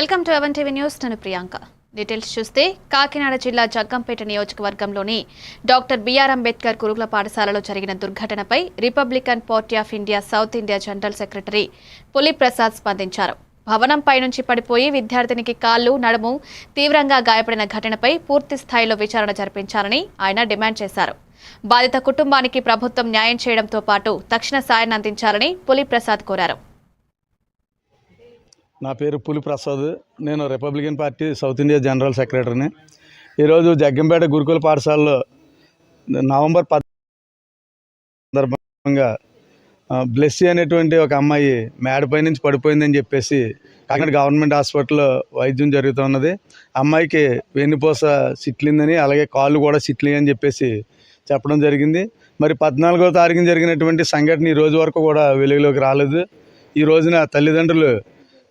Welcome to Avan TV news. నేను Priyanka. Details చూస్తే కాకినాడ జిల్లా జగ్గంపేట నియోజకవర్గంలోని డాక్టర్ బిఆర్ అంబేద్కర్ గురుకుల పాఠశాలలో జరిగిన దుర్ఘటనపై Republican Party of India South India general secretary Puli Prasad స్పందించారు. భవనంపై నుంచి పడిపోయి విద్యార్థినికి కాళ్ళు నడుము తీవ్రంగా గాయపడిన ఘటనపై పూర్తి స్థాయిలో విచారణ జరిపించాలని ఆయన డిమాండ్ చేశారు. బాధిత కుటుంబానికి ప్రభుత్వం న్యాయం చేయడంతో పాటు తక్షణ సాయాన్ని అందించాలని పులి ప్రసాద్ కోరారు. నా పేరు పులి ప్రసాద్ నేను Republican Party South India general సెక్రటరీని ఈరోజు జగ్గంపేట గురుకుల పాఠశాలలో నవంబర్ పద్ సందర్భంగా బ్లెస్సీ అనేటువంటి ఒక అమ్మాయి మేడపై నుంచి పడిపోయిందని చెప్పేసి కాకినాడ గవర్నమెంట్ హాస్పిటల్లో వైద్యం జరుగుతూ ఉన్నది అమ్మాయికి వెన్నుపూస సిట్లిందని అలాగే కాళ్ళు కూడా సిట్లి అని చెప్పేసి చెప్పడం జరిగింది. మరి పద్నాలుగో తారీఖున జరిగినటువంటి సంఘటన ఈ రోజు వరకు కూడా వెలుగులోకి రాలేదు. ఈ రోజున తల్లిదండ్రులు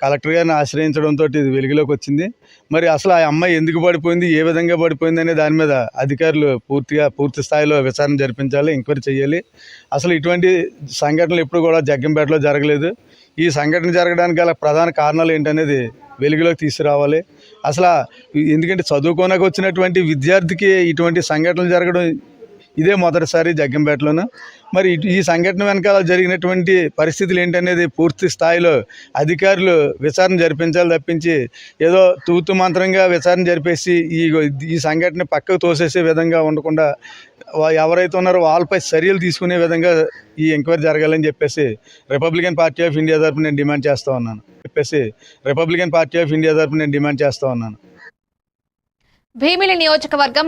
కలెక్టర్ గారిని ఆశ్రయించడంతో ఇది వెలుగులోకి వచ్చింది. మరి అసలు ఆ అమ్మాయి ఎందుకు పడిపోయింది ఏ విధంగా పడిపోయింది అనే దాని మీద అధికారులు పూర్తిగా పూర్తి స్థాయిలో విచారణ జరిపించాలి ఎంక్వైరీ చేయాలి. అసలు ఇటువంటి సంఘటనలు ఎప్పుడు కూడా జగ్గంపేటలో జరగలేదు. ఈ సంఘటన జరగడానికి గల ప్రధాన కారణాలు ఏంటనేది వెలుగులోకి తీసుకురావాలి. అసలు ఎందుకంటే చదువుకోనకు వచ్చినటువంటి విద్యార్థికి ఇటువంటి సంఘటనలు జరగడం ఇదే మొదటిసారి జగ్గంపేటలోను. మరి ఈ సంఘటన వెనకాల జరిగినటువంటి పరిస్థితులు ఏంటనేది పూర్తి స్థాయిలో అధికారులు విచారణ జరిపించాలి తప్పించి ఏదో తూతు మంత్రంగా విచారణ జరిపేసి ఈ ఈ సంఘటన పక్కకు తోసేసే విధంగా ఉండకుండా ఎవరైతే ఉన్నారో వాళ్ళపై చర్యలు తీసుకునే విధంగా ఈ ఎంక్వైరీ జరగాలని చెప్పేసి రిపబ్లికన్ పార్టీ ఆఫ్ ఇండియా తరఫున నేను డిమాండ్ చేస్తూ ఉన్నాను. చెప్పేసి రిపబ్లికన్ పార్టీ ఆఫ్ ఇండియా తరఫున నేను డిమాండ్ చేస్తూ ఉన్నాను. భీమిలి నియోజకవర్గం